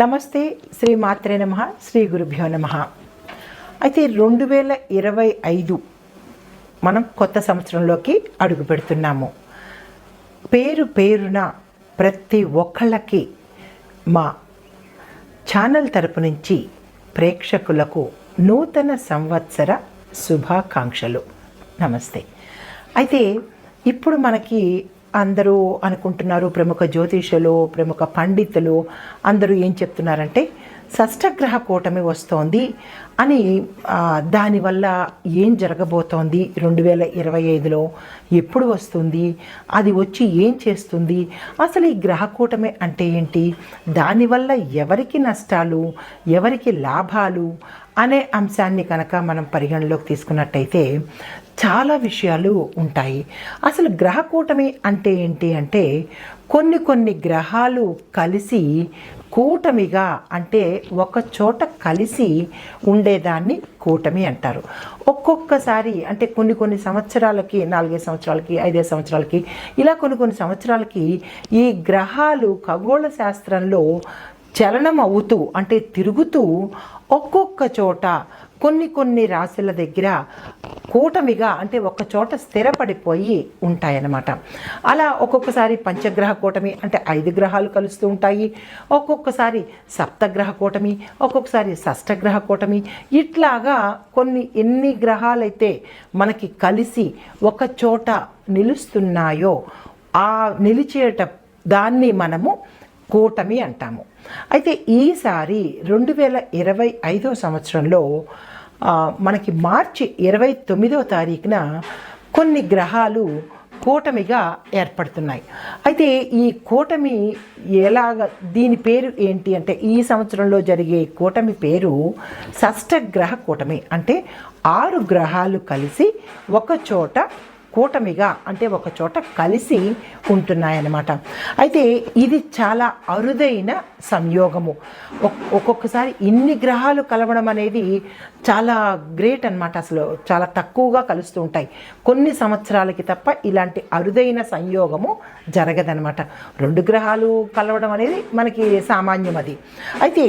నమస్తే శ్రీ మాత్రే నమ శ్రీ గురుభ్యో నమ. అయితే రెండు వేల ఇరవై ఐదు మనం కొత్త సంవత్సరంలోకి అడుగు పెడుతున్నాము. పేరు పేరున ప్రతి ఒక్కళ్ళకి మా ఛానల్ తరపు నుంచి ప్రేక్షకులకు నూతన సంవత్సర శుభాకాంక్షలు. నమస్తే. అయితే ఇప్పుడు మనకి అందరూ అనుకుంటున్నారు ప్రముఖ జ్యోతిషులు ప్రముఖ పండితులు అందరూ ఏం చెప్తున్నారంటే షష్టగ్రహ కూటమి వస్తోంది అని దానివల్ల ఏం జరగబోతోంది? రెండు వేల ఇరవై ఐదులో ఎప్పుడు వస్తుంది? అది వచ్చి ఏం చేస్తుంది? అసలు ఈ గ్రహ కూటమి అంటే ఏంటి? దానివల్ల ఎవరికి నష్టాలు? ఎవరికి లాభాలు? అనే అంశాన్ని కనుక మనం పరిగణలోకి తీసుకున్నట్టయితే చాలా విషయాలు ఉంటాయి. అసలు గ్రహ కూటమి అంటే ఏంటి అంటే కొన్ని కొన్ని గ్రహాలు కలిసి కూటమిగా అంటే ఒక చోట కలిసి ఉండేదాన్ని కూటమి అంటారు. ఒక్కొక్కసారి అంటే కొన్ని కొన్ని సంవత్సరాలకి నాలుగైదు సంవత్సరాలకి ఐదైదు సంవత్సరాలకి ఇలా కొన్ని కొన్ని సంవత్సరాలకి ఈ గ్రహాలు ఖగోళ శాస్త్రంలో చలనం అవుతూ అంటే తిరుగుతూ ఒక్కొక్క చోట కొన్ని కొన్ని రాశుల దగ్గర కూటమిగా అంటే ఒక చోట స్థిరపడిపోయి ఉంటాయన్నమాట. అలా ఒక్కొక్కసారి పంచగ్రహ కూటమి అంటే ఐదు గ్రహాలు కలుస్తూ ఉంటాయి. ఒక్కొక్కసారి సప్తగ్రహ కూటమి ఒక్కొక్కసారి షష్టగ్రహ కూటమి. ఇట్లాగా కొన్ని ఎన్ని గ్రహాలైతే మనకి కలిసి ఒక చోట నిలుస్తున్నాయో ఆ నిలిచేట దాన్ని మనము కూటమి అంటాము. అయితే ఈసారి రెండు వేల ఇరవై ఐదో సంవత్సరంలో మనకి మార్చి ఇరవై తొమ్మిదో తారీఖున కొన్ని గ్రహాలు కూటమిగా ఏర్పడుతున్నాయి. అయితే ఈ కూటమి ఎలాగ దీని పేరు ఏంటి అంటే ఈ సంవత్సరంలో జరిగే కూటమి పేరు షష్టగ్రహ కూటమి. అంటే ఆరు గ్రహాలు కలిసి ఒక చోట కూటమిగా అంటే ఒక చోట కలిసి ఉంటున్నాయన్నమాట. అయితే ఇది చాలా అరుదైన సంయోగము. ఒక్కొక్కసారి ఇన్ని గ్రహాలు కలవడం అనేది చాలా గ్రేట్ అనమాట అసలు. చాలా తక్కువగా కలుస్తూ ఉంటాయి. కొన్ని సంవత్సరాలకి తప్ప ఇలాంటి అరుదైన సంయోగము జరగదనమాట రెండు గ్రహాలు కలవడం అనేది మనకి సామాన్యం అది. అయితే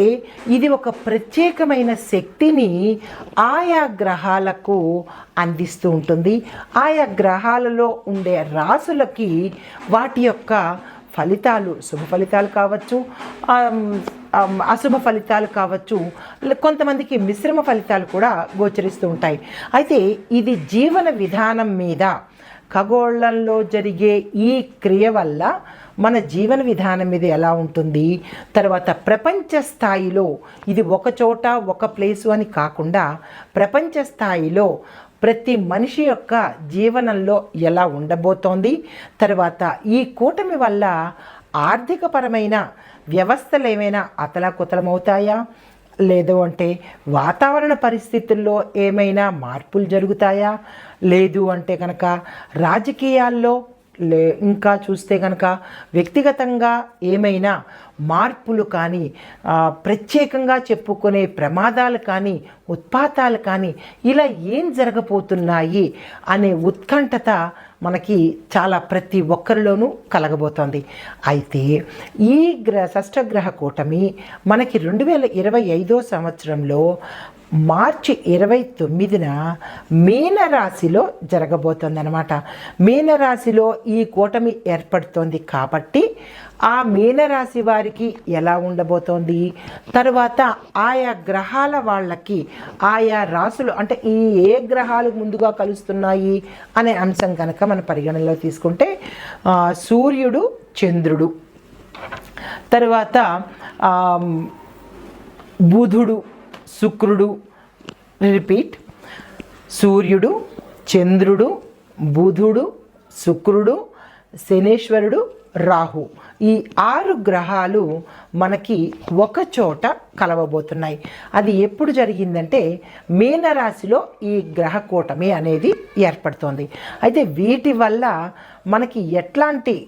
ఇది ఒక ప్రత్యేకమైన శక్తిని ఆయా గ్రహాలకు అందిస్తూ ఉంటుంది. ఆయా గ్రహాలలో ఉండే రాసులకి వాటి యొక్క ఫలితాలు శుభ ఫలితాలు కావచ్చు అశుభ ఫలితాలు కావచ్చు కొంతమందికి మిశ్రమ ఫలితాలు కూడా గోచరిస్తూ ఉంటాయి. అయితే ఇది జీవన విధానం మీద ఖగోళంలో జరిగే ఈ క్రియ వల్ల మన జీవన విధానం మీద ఎలా ఉంటుంది? తర్వాత ప్రపంచ స్థాయిలో ఇది ఒక చోట ఒక ప్లేసు అని కాకుండా ప్రపంచ స్థాయిలో ప్రతి మనిషి యొక్క జీవనంలో ఎలా ఉండబోతోంది? తర్వాత ఈ కూటమి వల్ల ఆర్థికపరమైన వ్యవస్థలు ఏమైనా అతలాకుతలమవుతాయా? లేదు అంటే వాతావరణ పరిస్థితుల్లో ఏమైనా మార్పులు జరుగుతాయా? లేదు అంటే కనుక రాజకీయాల్లో లే ఇంకా చూస్తే కనుక వ్యక్తిగతంగా ఏమైనా మార్పులు కానీ ప్రత్యేకంగా చెప్పుకునే ప్రమాదాలు కానీ ఉత్పాతాలు కానీ ఇలా ఏం జరగబోతున్నాయి అనే ఉత్కంఠత మనకి చాలా ప్రతి ఒక్కరిలోనూ కలగబోతోంది. అయితే ఈ గ్ర షష్టగ్రహ కూటమి మనకి రెండు వేల ఇరవై ఐదో సంవత్సరంలో మార్చి ఇరవై తొమ్మిదిన మీనరాశిలో జరగబోతోందనమాట మీనరాశిలో ఈ కూటమి ఏర్పడుతోంది కాబట్టి ఆ మీనరాశి వారికి ఎలా ఉండబోతోంది? తర్వాత ఆయా గ్రహాల వాళ్ళకి ఆయా రాశులు అంటే ఈ ఏ గ్రహాలు ముందుగా కలుస్తున్నాయి అనే అంశం కనుక మన పరిగణనలో తీసుకుంటే సూర్యుడు చంద్రుడు. తర్వాత బుధుడు. శుక్రుడు రిపీట్ సూర్యుడు చంద్రుడు బుధుడు శుక్రుడు శనేశ్వరుడు రాహు. ఈ ఆరు గ్రహాలు మనకి ఒక చోట కలవబోతున్నాయి. అది ఎప్పుడు జరిగిందంటే మీనరాశిలో ఈ గ్రహ కూటమి అనేది ఏర్పడుతోంది. అయితే వీటి వల్ల మనకి ఎట్లాంటి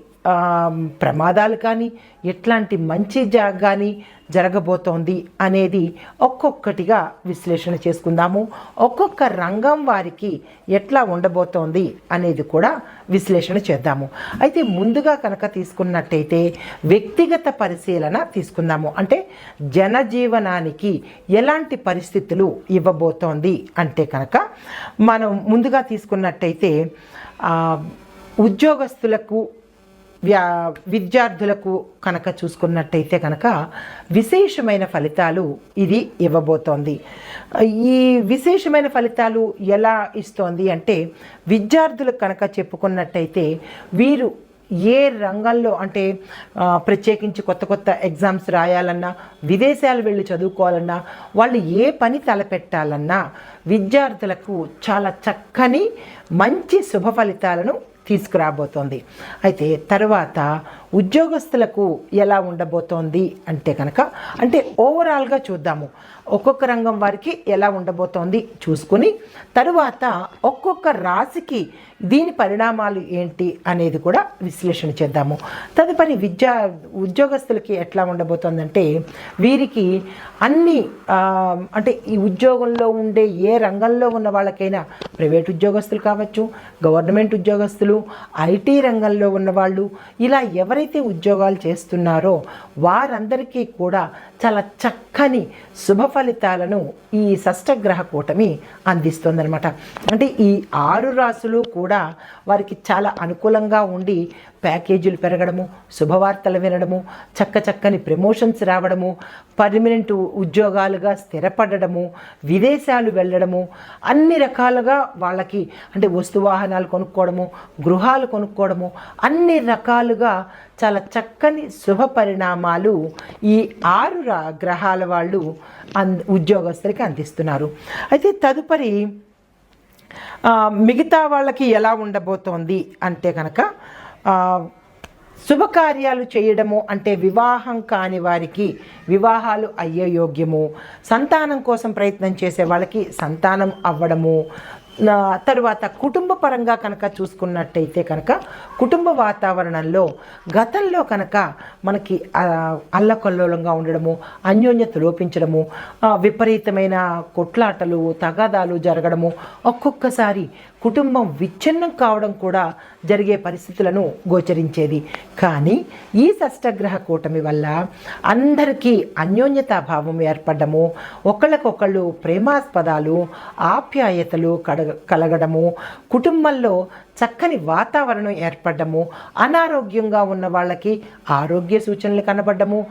ప్రమాదాలు కానీ ఎట్లాంటి మంచి జా కానీ జరగబోతోంది అనేది ఒక్కొక్కటిగా విశ్లేషణ చేసుకుందాము. ఒక్కొక్క రంగం వారికి ఎట్లా ఉండబోతోంది అనేది కూడా విశ్లేషణ చేద్దాము. అయితే ముందుగా కనుక తీసుకున్నట్టయితే వ్యక్తిగత పరిశీలన తీసుకుందాము. అంటే జనజీవనానికి ఎలాంటి పరిస్థితులు ఇవ్వబోతోంది అంటే కనుక మనం ముందుగా తీసుకున్నట్టయితే ఉద్యోగస్తులకు వ్యా విద్యార్థులకు కనుక చూసుకున్నట్టయితే కనుక విశేషమైన ఫలితాలు ఇది ఇవ్వబోతోంది. ఈ విశేషమైన ఫలితాలు ఎలా ఇస్తోంది అంటే విద్యార్థులకు కనుక చెప్పుకున్నట్టయితే వీరు ఏ రంగంలో అంటే ప్రత్యేకించి కొత్త కొత్త ఎగ్జామ్స్ రాయాలన్నా విదేశాలు వెళ్ళి చదువుకోవాలన్నా వాళ్ళు ఏ పని తలపెట్టాలన్నా విద్యార్థులకు చాలా చక్కని మంచి శుభ ఫలితాలను తీసుకురాబోతోంది. అయితే తర్వాత ఉద్యోగస్తులకు ఎలా ఉండబోతోంది అంటే కనుక అంటే ఓవరాల్గా చూద్దాము. ఒక్కొక్క రంగం వారికి ఎలా ఉండబోతోంది చూసుకుని తరువాత ఒక్కొక్క రాశికి దీని పరిణామాలు ఏంటి అనేది కూడా విశ్లేషణ చేద్దాము. తదుపరి విద్యా ఉద్యోగస్తులకి ఎట్లా ఉండబోతోందంటే వీరికి అన్ని అంటే ఈ ఉద్యోగంలో ఉండే ఏ రంగంలో ఉన్న వాళ్ళకైనా ప్రైవేట్ ఉద్యోగస్తులు కావచ్చు గవర్నమెంట్ ఉద్యోగస్తులు ఐటీ రంగంలో ఉన్నవాళ్ళు ఇలా ఎవరైతే ఉద్యోగాలు చేస్తున్నారో వారందరికీ కూడా చాలా చక్కని శుభ ఫలితాలను ఈ షష్టగ్రహ కూటమి అందిస్తుందనమాట అంటే ఈ ఆరు రాసులు కూడా వారికి చాలా అనుకూలంగా ఉండి ప్యాకేజీలు పెరగడము శుభవార్తలు వినడము చక్క చక్కని ప్రమోషన్స్ రావడము పర్మనెంట్ ఉద్యోగాలుగా స్థిరపడడము విదేశాలు వెళ్ళడము అన్ని రకాలుగా వాళ్ళకి అంటే వస్తు వాహనాలు కొనుక్కోవడము గృహాలు కొనుక్కోవడము అన్ని రకాలుగా చాలా చక్కని శుభ పరిణామాలు ఈ ఆరు రా- గ్రహాల వాళ్ళు అన్ ఉద్యోగస్తులకి అందిస్తున్నారు. అయితే తదుపరి మిగతా వాళ్ళకి ఎలా ఉండబోతోంది అంటే కనుక శుభకార్యాలు చేయడము అంటే వివాహం కాని వారికి వివాహాలు అయ్యే యోగ్యము సంతానం కోసం ప్రయత్నం చేసే వాళ్ళకి సంతానం అవ్వడము తరువాత కుటుంబ పరంగా కనుక చూసుకున్నట్టయితే కనుక కుటుంబ వాతావరణంలో గతంలో కనుక మనకి అల్లకల్లోలంగా ఉండడము అన్యోన్యత లోపించడము విపరీతమైన కొట్లాటలు తగాదాలు జరగడము ఒక్కొక్కసారి కుటుంబం విచ్ఛిన్నం కావడం కూడా జరిగే పరిస్థితులను గోచరించేది. కానీ ఈ షష్టగ్రహ కూటమి వల్ల అందరికీ అన్యోన్యతాభావం ఏర్పడము ఒకళ్ళకొకళ్ళు ప్రేమాస్పదాలు ఆప్యాయతలు కలగ కలగడము కుటుంబంలో చక్కని వాతావరణం ఏర్పడము అనారోగ్యంగా ఉన్న వాళ్ళకి ఆరోగ్య సూచనలు కనబడము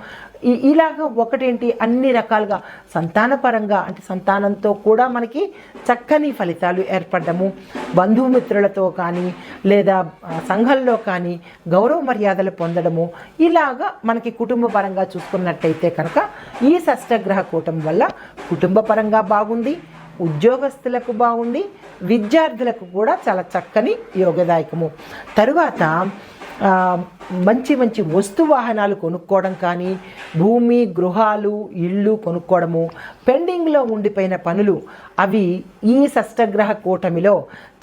ఈ- ఇలాగ ఒకటేంటి? అన్ని రకాలుగా సంతానపరంగా అంటే సంతానంతో కూడా మనకి చక్కని ఫలితాలు ఏర్పడము బంధుమిత్రులతో కానీ లేదా సంఘంలో కానీ గౌరవ మర్యాదలు పొందడము. ఇలాగా మనకి కుటుంబ పరంగా చూసుకున్నట్టయితే కనుక ఈ షష్టగ్రహ కూటం వల్ల కుటుంబ పరంగా బాగుంది. ఉద్యోగస్తులకు బాగుంది విద్యార్థులకు కూడా చాలా చక్కని యోగదాయకము. తరువాత మంచి మంచి వస్తు వాహనాలు కొనుక్కోవడం కానీ భూమి గృహాలు ఇళ్ళు కొనుక్కోవడము పెండింగ్లో ఉండిపోయిన పనులు అవి ఈ షష్టగ్రహ కూటమిలో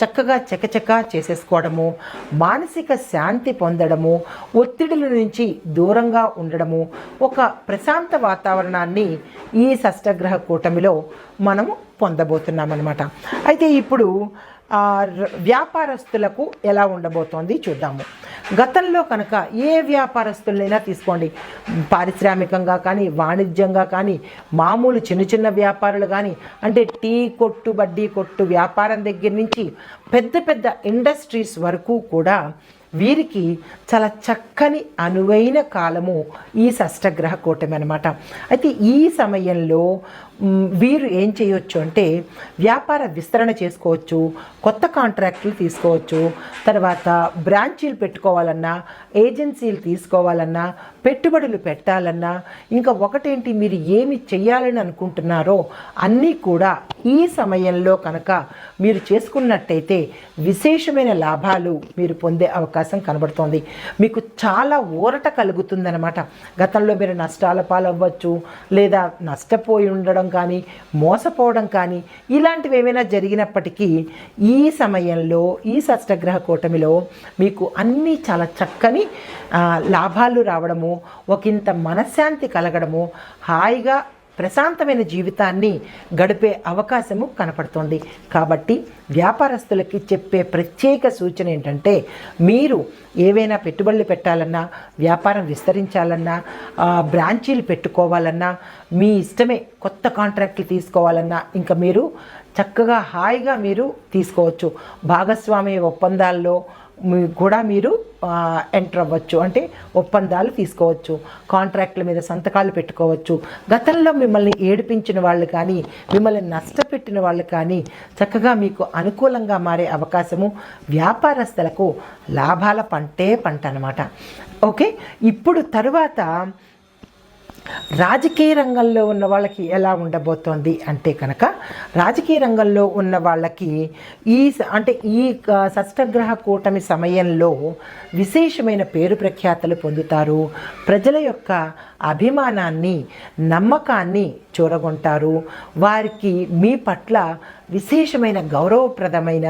చక్కగా చకచకా చేసేసుకోవడము మానసిక శాంతి పొందడము ఒత్తిడుల నుంచి దూరంగా ఉండడము ఒక ప్రశాంత వాతావరణాన్ని ఈ షష్టగ్రహ కూటమిలో మనము పొందబోతున్నామన్నమాట. అయితే ఇప్పుడు వ్యాపారస్తులకు ఎలా ఉండబోతోంది చూద్దాము. గతంలో కనుక ఏ వ్యాపారస్తులైనా తీసుకోండి. పారిశ్రామికంగా కానీ వాణిజ్యంగా కానీ మామూలు చిన్న చిన్న వ్యాపారులు కానీ అంటే టీ కొట్టు బడ్డీ కొట్టు వ్యాపారం దగ్గర నుంచి పెద్ద పెద్ద ఇండస్ట్రీస్ వరకు కూడా వీరికి చాలా చక్కని అనువైన కాలము ఈ షష్టగ్రహ కూటమి అనమాట అయితే ఈ సమయంలో వీరు ఏం చేయొచ్చు అంటే వ్యాపార విస్తరణ చేసుకోవచ్చు కొత్త కాంట్రాక్టులు తీసుకోవచ్చు తర్వాత బ్రాంచీలు పెట్టుకోవాలన్నా ఏజెన్సీలు తీసుకోవాలన్నా పెట్టుబడులు పెట్టాలన్నా ఇంకా ఒకటేంటి మీరు ఏమి చేయాలని అనుకుంటున్నారో అన్నీ కూడా ఈ సమయంలో కనుక మీరు చేసుకున్నట్టయితే విశేషమైన లాభాలు మీరు పొందే అవకాశం అవకాశం కనబడుతోంది. మీకు చాలా ఊరట కలుగుతుందనమాట గతంలో మీరు నష్టాల పాలవ్వచ్చు లేదా నష్టపోయి ఉండడం కానీ మోసపోవడం కానీ ఇలాంటివి ఏమైనా జరిగినప్పటికీ ఈ సమయంలో ఈ షష్టగ్రహ కూటమిలో మీకు అన్నీ చాలా చక్కని లాభాలు రావడము ఒకంత మనశ్శాంతి కలగడము హాయిగా ప్రశాంతమైన జీవితాన్ని గడిపే అవకాశము కనపడుతోంది. కాబట్టి వ్యాపారస్తులకి చెప్పే ప్రత్యేక సూచన ఏంటంటే మీరు ఏవైనా పెట్టుబడులు పెట్టాలన్నా వ్యాపారం విస్తరించాలన్నా బ్రాంచీలు పెట్టుకోవాలన్నా మీ ఇష్టమే కొత్త కాంట్రాక్ట్లు తీసుకోవాలన్నా ఇంకా మీరు చక్కగా హాయిగా మీరు తీసుకోవచ్చు. భాగస్వామి ఒప్పందాల్లో కూడా మీరు ఎంటర్ అవ్వచ్చు. అంటే ఒప్పందాలు తీసుకోవచ్చు. కాంట్రాక్ట్ల మీద సంతకాలు పెట్టుకోవచ్చు. గతంలో మిమ్మల్ని ఏడిపించిన వాళ్ళు కానీ మిమ్మల్ని నష్టపెట్టిన వాళ్ళు కానీ చక్కగా మీకు అనుకూలంగా మారే అవకాశము వ్యాపారస్తులకు లాభాల పంటే పంట అనమాట ఓకే? ఇప్పుడు తరువాత రాజకీయ రంగంలో ఉన్న వాళ్ళకి ఎలా ఉండబోతోంది అంటే కనుక రాజకీయ రంగంలో ఉన్న వాళ్ళకి ఈ అంటే ఈ షష్టగ్రహ కూటమి సమయంలో విశేషమైన పేరు ప్రఖ్యాతలు పొందుతారు. ప్రజల యొక్క అభిమానాన్ని నమ్మకాన్ని చూరగొంటారు వారికి మీ పట్ల విశేషమైన గౌరవప్రదమైన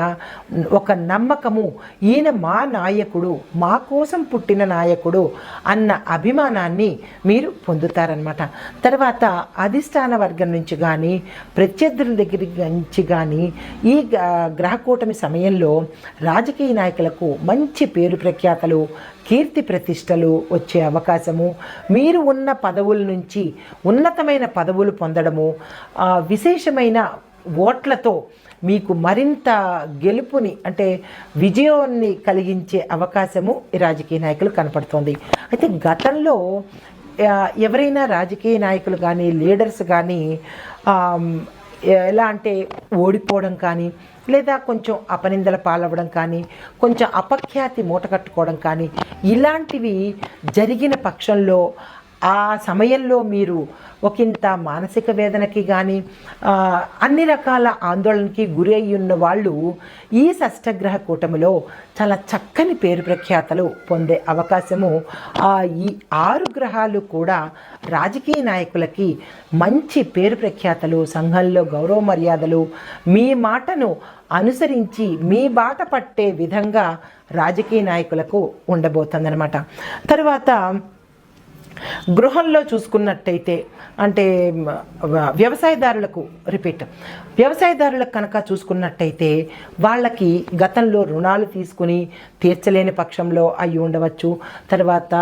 ఒక నమ్మకము. ఈయన మా నాయకుడు మా కోసం పుట్టిన నాయకుడు అన్న అభిమానాన్ని మీరు పొందుతారనమాట తర్వాత అధిష్టాన వర్గం నుంచి కానీ ప్రత్యర్థుల దగ్గర నుంచి కానీ ఈ గ్రహకూటమి సమయంలో రాజకీయ నాయకులకు మంచి పేరు ప్రఖ్యాతలు కీర్తి ప్రతిష్టలు వచ్చే అవకాశము. మీరు ఉన్న పదవుల నుంచి ఉన్నతమైన పదవులు పొందడము. విశేషమైన ఓట్లతో మీకు మరింత గెలుపుని అంటే విజయాన్ని కలిగించే అవకాశము ఈ రాజకీయ నాయకులు కనపడుతోంది. అయితే గతంలో ఎవరైనా రాజకీయ నాయకులు కానీ లీడర్స్ కానీ ఎలా అంటే ఓడిపోవడం కానీ లేదా కొంచెం అపనిందల పాలవ్వడం కానీ కొంచెం అపఖ్యాతి మూట కట్టుకోవడం కానీ ఇలాంటివి జరిగిన పక్షంలో ఆ సమయంలో మీరు ఒకంత మానసిక వేదనకి కానీ అన్ని రకాల ఆందోళనకి గురి అయి ఉన్న వాళ్ళు ఈ షష్టగ్రహ కూటమిలో చాలా చక్కని పేరు ప్రఖ్యాతలు పొందే అవకాశము. ఆ ఈ ఆరు గ్రహాలు కూడా రాజకీయ నాయకులకి మంచి పేరు ప్రఖ్యాతలు సంఘంలో గౌరవ మర్యాదలు మీ మాటను అనుసరించి మీ బాట పట్టే విధంగా రాజకీయ నాయకులకు ఉండబోతుందన్నమాట. తర్వాత గృహంలో చూసుకున్నట్టయితే అంటే వ్యవసాయదారులకు రిపీట్. వ్యవసాయదారులకు కనుక చూసుకున్నట్టయితే వాళ్ళకి గతంలో రుణాలు తీసుకుని తీర్చలేని పక్షంలో అయి ఉండవచ్చు తర్వాత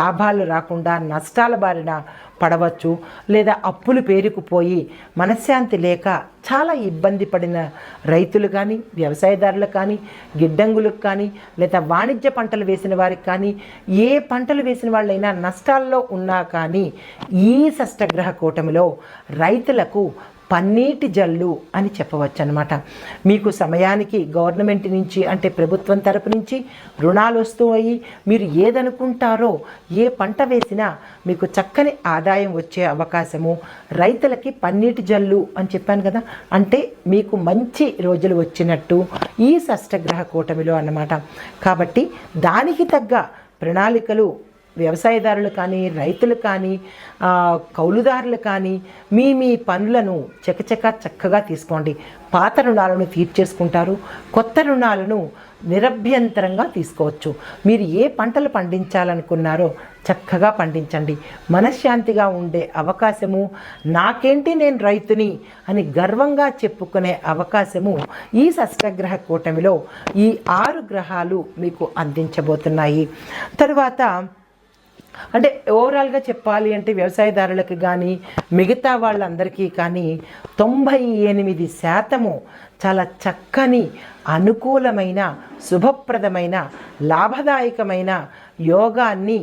లాభాలు రాకుండా నష్టాల బారిన పడవచ్చు లేదా అప్పులు పేరుకుపోయి మనశ్శాంతి లేక చాలా ఇబ్బంది పడిన రైతులు కానీ వ్యవసాయదారులు కానీ గిడ్డంగులకు కానీ లేదా వాణిజ్య పంటలు వేసిన వారికి కానీ ఏ పంటలు వేసిన వాళ్ళైనా నష్టాల్లో ఉన్నా కానీ ఈ షష్టగ్రహ కూటమిలో రైతులకు పన్నీటి జల్లు అని చెప్పవచ్చు అనమాట మీకు సమయానికి గవర్నమెంట్ నుంచి అంటే ప్రభుత్వం తరపు నుంచి రుణాలు వస్తూ అయ్యి మీరు ఏదనుకుంటారో ఏ పంట వేసినా మీకు చక్కని ఆదాయం వచ్చే అవకాశము. రైతులకి పన్నీటి జల్లు అని చెప్పాను కదా అంటే మీకు మంచి రోజులు వచ్చినట్టు ఈ షష్టగ్రహ కూటమిలో అన్నమాట. కాబట్టి దానికి తగ్గ ప్రణాళికలు వ్యవసాయదారులు కానీ రైతులు కానీ కౌలుదారులు కానీ మీ మీ పనులను చకచక చక్కగా తీసుకోండి. పాత రుణాలను తీర్చేసుకుంటారు. కొత్త రుణాలను నిరభ్యంతరంగా తీసుకోవచ్చు. మీరు ఏ పంటలు పండించాలనుకున్నారో చక్కగా పండించండి. మనశ్శాంతిగా ఉండే అవకాశము నాకేంటి నేను రైతుని అని గర్వంగా చెప్పుకునే అవకాశము ఈ షష్టగ్రహ కూటమిలో ఈ ఆరు గ్రహాలు మీకు అందించబోతున్నాయి. తరువాత అంటే ఓవరాల్గా చెప్పాలి అంటే వ్యవసాయదారులకు కానీ మిగతా వాళ్ళందరికీ కానీ తొంభై ఎనిమిది శాతము చాలా చక్కని అనుకూలమైన శుభప్రదమైన లాభదాయకమైన యోగాన్ని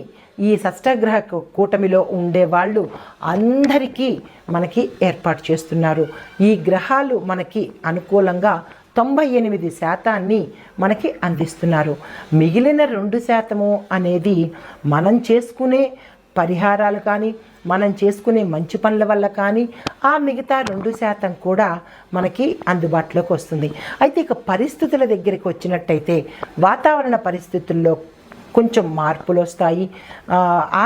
ఈ షష్టగ్రహ కూటమిలో ఉండే వాళ్ళు అందరికీ మనకి ఏర్పాటు చేస్తున్నారు. ఈ గ్రహాలు మనకి అనుకూలంగా తొంభై ఎనిమిది శాతాన్ని మనకి అందిస్తున్నారు. మిగిలిన రెండు శాతము అనేది మనం చేసుకునే పరిహారాలు కానీ మనం చేసుకునే మంచి పనుల వల్ల కానీ ఆ మిగతా రెండు శాతం కూడా మనకి అందుబాటులోకి వస్తుంది. అయితే ఇక పరిస్థితుల దగ్గరికి వచ్చినట్టయితే వాతావరణ పరిస్థితుల్లో కొంచెం మార్పులు వస్తాయి.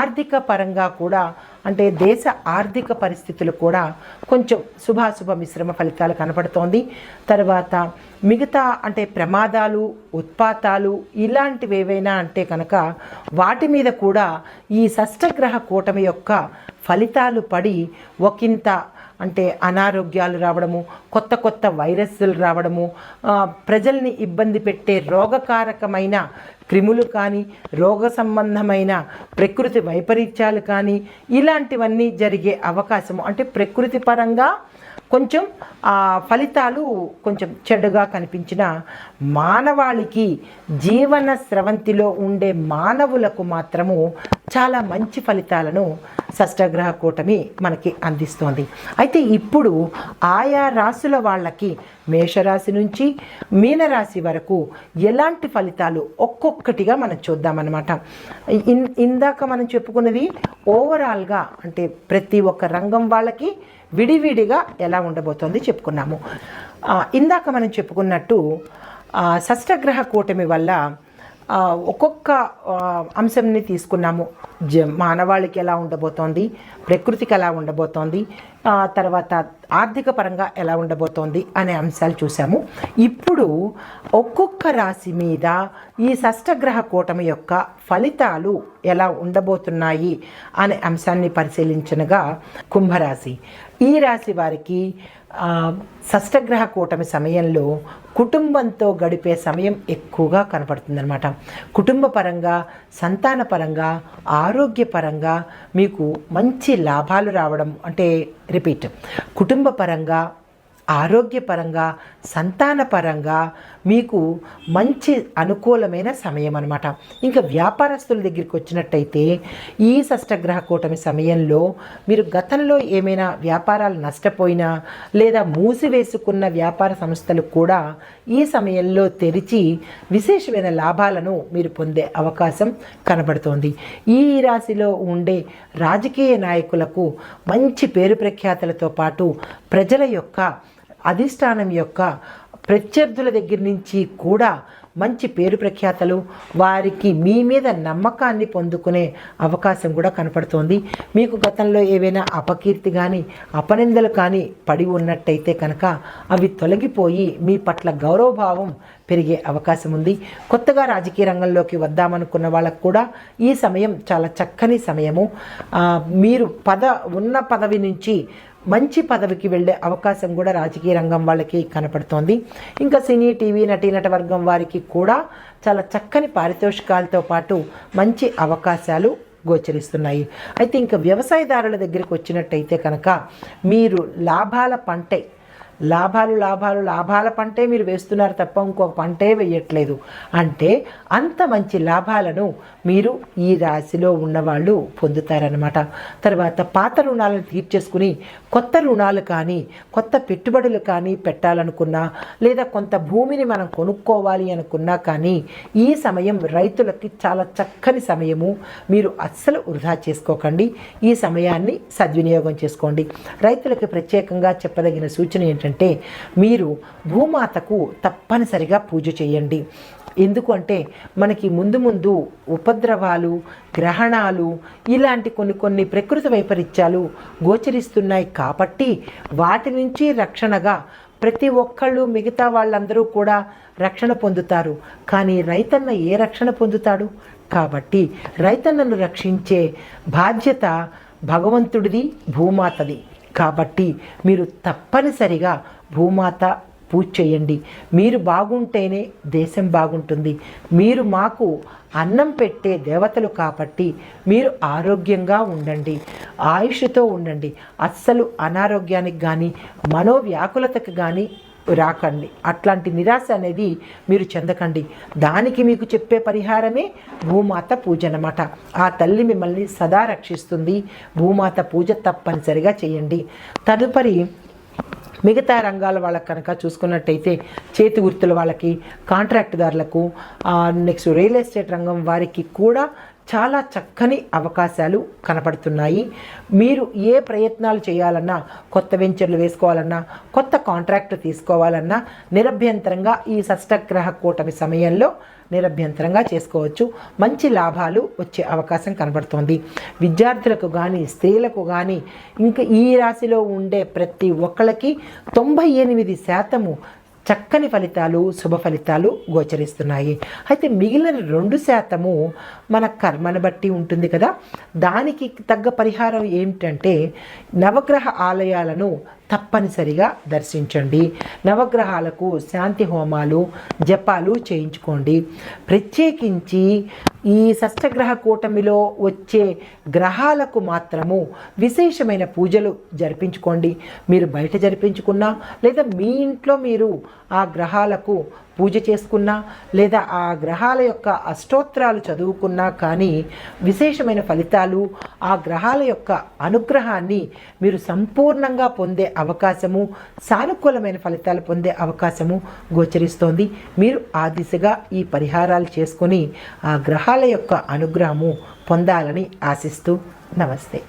ఆర్థిక పరంగా కూడా అంటే దేశ ఆర్థిక పరిస్థితులు కూడా కొంచెం శుభాశుభ మిశ్రమ ఫలితాలు కనపడుతోంది. తర్వాత మిగతా అంటే ప్రమాదాలు ఉత్పాతాలు ఇలాంటివి ఏవైనా అంటే కనుక వాటి మీద కూడా ఈ షష్టగ్రహ కూటమి యొక్క ఫలితాలు పడి ఒకంత అంటే అనారోగ్యాలు రావడము కొత్త కొత్త వైరస్లు రావడము ప్రజల్ని ఇబ్బంది పెట్టే రోగకారకమైన క్రిములు కానీ రోగ సంబంధమైన ప్రకృతి వైపరీత్యాలు కానీ ఇలాంటివన్నీ జరిగే అవకాశము. అంటే ప్రకృతి పరంగా కొంచెం ఆ ఫలితాలు కొంచెం చెడుగా కనిపించిన మానవాళికి జీవన స్రవంతిలో ఉండే మానవులకు మాత్రము చాలా మంచి ఫలితాలను షష్టగ్రహ కూటమి మనకి అందిస్తోంది. అయితే ఇప్పుడు ఆయా రాశుల వాళ్ళకి మేషరాశి నుంచి మీనరాశి వరకు ఎలాంటి ఫలితాలు ఒక్కొక్కటిగా మనం చూద్దామన్నమాట. ఇన్ ఇందాక మనం చెప్పుకున్నది ఓవరాల్గా అంటే ప్రతి ఒక్క రంగం వాళ్ళకి విడివిడిగా ఎలా ఉండబోతోంది చెప్పుకున్నాము. ఇందాక మనం చెప్పుకున్నట్టు షష్టగ్రహ కూటమి వల్ల ఒక్కొక్క అంశంని తీసుకున్నాము. జ మానవాళికి ఎలా ఉండబోతోంది ప్రకృతికి ఎలా ఉండబోతోంది తర్వాత ఆర్థిక పరంగా ఎలా ఉండబోతోంది అనే అంశాలు చూసాము ఇప్పుడు ఒక్కొక్క రాశి మీద ఈ షష్టగ్రహ కూటమి యొక్క ఫలితాలు ఎలా ఉండబోతున్నాయి అనే అంశాన్ని పరిశీలించనగా కుంభరాశి. ఈ రాశి వారికి షష్టగ్రహ కూటమి సమయంలో కుటుంబంతో గడిపే సమయం ఎక్కువగా కనపడుతుందన్నమాట. కుటుంబ పరంగా సంతాన పరంగా ఆరోగ్యపరంగా మీకు మంచి లాభాలు రావడం అంటే రిపీట్. కుటుంబ పరంగా ఆరోగ్యపరంగా సంతానపరంగా మీకు మంచి అనుకూలమైన సమయం అనమాట ఇంకా వ్యాపారస్తుల దగ్గరికి వచ్చినట్టయితే ఈ షష్టగ్రహ కూటమి సమయంలో మీరు గతంలో ఏమైనా వ్యాపారాలు నష్టపోయినా లేదా మూసివేసుకున్న వ్యాపార సంస్థలు కూడా ఈ సమయంలో తెరిచి విశేషమైన లాభాలను మీరు పొందే అవకాశం కనబడుతోంది. ఈ రాశిలో ఉండే రాజకీయ నాయకులకు మంచి పేరు ప్రఖ్యాతలతో పాటు ప్రజల యొక్క అధిష్టానం యొక్క ప్రత్యర్థుల దగ్గర నుంచి కూడా మంచి పేరు ప్రఖ్యాతలు వారికి మీ మీద నమ్మకాన్ని పొందుకునే అవకాశం కూడా కనపడుతోంది. మీకు గతంలో ఏవైనా అపకీర్తి కానీ అపనిందలు కానీ పడి ఉన్నట్టయితే కనుక అవి తొలగిపోయి మీ పట్ల గౌరవభావం పెరిగే అవకాశం ఉంది. కొత్తగా రాజకీయ రంగంలోకి వద్దామనుకున్న వాళ్ళకు కూడా ఈ సమయం చాలా చక్కని సమయము. మీరు పద ఉన్న పదవి నుంచి మంచి పదవికి వెళ్ళే అవకాశం కూడా రాజకీయ రంగం వాళ్ళకి కనపడుతోంది. ఇంకా సినీ టీవీ నటీనట వర్గం వారికి కూడా చాలా చక్కని పారితోషికాలతో పాటు మంచి అవకాశాలు గోచరిస్తున్నాయి. అయితే ఇంకా వ్యవసాయదారుల దగ్గరికి వచ్చినట్టయితే కనుక మీరు లాభాల పంటే లాభాలు లాభాలు లాభాల పంటే మీరు వేస్తున్నారు తప్ప ఇంకొక పంటే వేయట్లేదు. అంటే అంత మంచి లాభాలను మీరు ఈ రాశిలో ఉన్నవాళ్ళు పొందుతారనమాట తర్వాత పాత రుణాలను తీర్చేసుకుని కొత్త రుణాలు కానీ కొత్త పెట్టుబడులు కానీ పెట్టాలనుకున్నా లేదా కొంత భూమిని మనం కొనుక్కోవాలి అనుకున్నా కానీ ఈ సమయం రైతులకి చాలా చక్కని సమయము. మీరు అస్సలు వృధా చేసుకోకండి. ఈ సమయాన్ని సద్వినియోగం చేసుకోండి. రైతులకు ప్రత్యేకంగా చెప్పదగిన సూచన ఏంటంటే మీరు భూమాతకు తప్పనిసరిగా పూజ చేయండి. ఎందుకంటే మనకి ముందు ముందు ఉపద్రవాలు గ్రహణాలు ఇలాంటి కొన్ని కొన్ని ప్రకృతి వైపరీత్యాలు గోచరిస్తున్నాయి కాబట్టి వాటి నుంచి రక్షణగా ప్రతి ఒక్కళ్ళు మిగతా వాళ్ళందరూ కూడా రక్షణ పొందుతారు. కానీ రైతన్న ఏ రక్షణ పొందుతాడు? కాబట్టి రైతన్నను రక్షించే బాధ్యత భగవంతుడిది భూమాతది. కాబట్టి మీరు తప్పనిసరిగా భూమాత పూజ చేయండి. మీరు బాగుంటేనే దేశం బాగుంటుంది. మీరు మాకు అన్నం పెట్టే దేవతలు కాబట్టి మీరు ఆరోగ్యంగా ఉండండి. ఆయుష్తో ఉండండి. అస్సలు అనారోగ్యానికి కానీ మనోవ్యాకులతకు కానీ రాకండి. అట్లాంటి నిరాశ అనేది మీరు చెందకండి. దానికి మీకు చెప్పే పరిహారమే భూమాత పూజ అన్నమాట. ఆ తల్లి మిమ్మల్ని సదా రక్షిస్తుంది. భూమాత పూజ తప్పనిసరిగా చేయండి. తదుపరి మిగతా రంగాల వాళ్ళకి కనుక చూసుకున్నట్టయితే చేతి వృత్తుల వాళ్ళకి కాంట్రాక్టుదారులకు నెక్స్ట్ రియల్ ఎస్టేట్ రంగం వారికి కూడా చాలా చక్కని అవకాశాలు కనపడుతున్నాయి. మీరు ఏ ప్రయత్నాలు చేయాలన్నా కొత్త వెంచర్లు వేసుకోవాలన్నా కొత్త కాంట్రాక్ట్ తీసుకోవాలన్నా నిరభ్యంతరంగా ఈ షష్టగ్రహ కూటమి సమయంలో నిరభ్యంతరంగా చేసుకోవచ్చు. మంచి లాభాలు వచ్చే అవకాశం కనబడుతోంది. విద్యార్థులకు కానీ స్త్రీలకు కానీ ఇంకా ఈ రాశిలో ఉండే ప్రతి ఒక్కళ్ళకి తొంభై ఎనిమిది శాతము చక్కని ఫలితాలు శుభ ఫలితాలు గోచరిస్తున్నాయి. అయితే మిగిలిన రెండు శాతము మన కర్మను బట్టి ఉంటుంది కదా. దానికి తగ్గ పరిహారం ఏమిటంటే నవగ్రహ ఆలయాలను తప్పనిసరిగా దర్శించండి. నవగ్రహాలకు శాంతి హోమాలు జపాలు చేయించుకోండి. ప్రత్యేకించి ఈ షష్టగ్రహ కూటమిలో వచ్చే గ్రహాలకు మాత్రము విశేషమైన పూజలు జరిపించుకోండి. మీరు బయట జరిపించుకున్నా లేదా మీ ఇంట్లో మీరు ఆ గ్రహాలకు పూజ చేసుకున్నా లేదా ఆ గ్రహాల యొక్క అష్టోత్తరాలు చదువుకున్నా కానీ విశేషమైన ఫలితాలు ఆ గ్రహాల యొక్క అనుగ్రహాన్ని మీరు సంపూర్ణంగా పొందే అవకాశము సానుకూలమైన ఫలితాలు పొందే అవకాశము గోచరిస్తోంది. మీరు ఆ దిశగా ఈ పరిహారాలు చేసుకొని ఆ గ్రహాల యొక్క అనుగ్రహము పొందాలని ఆశిస్తూ నమస్తే.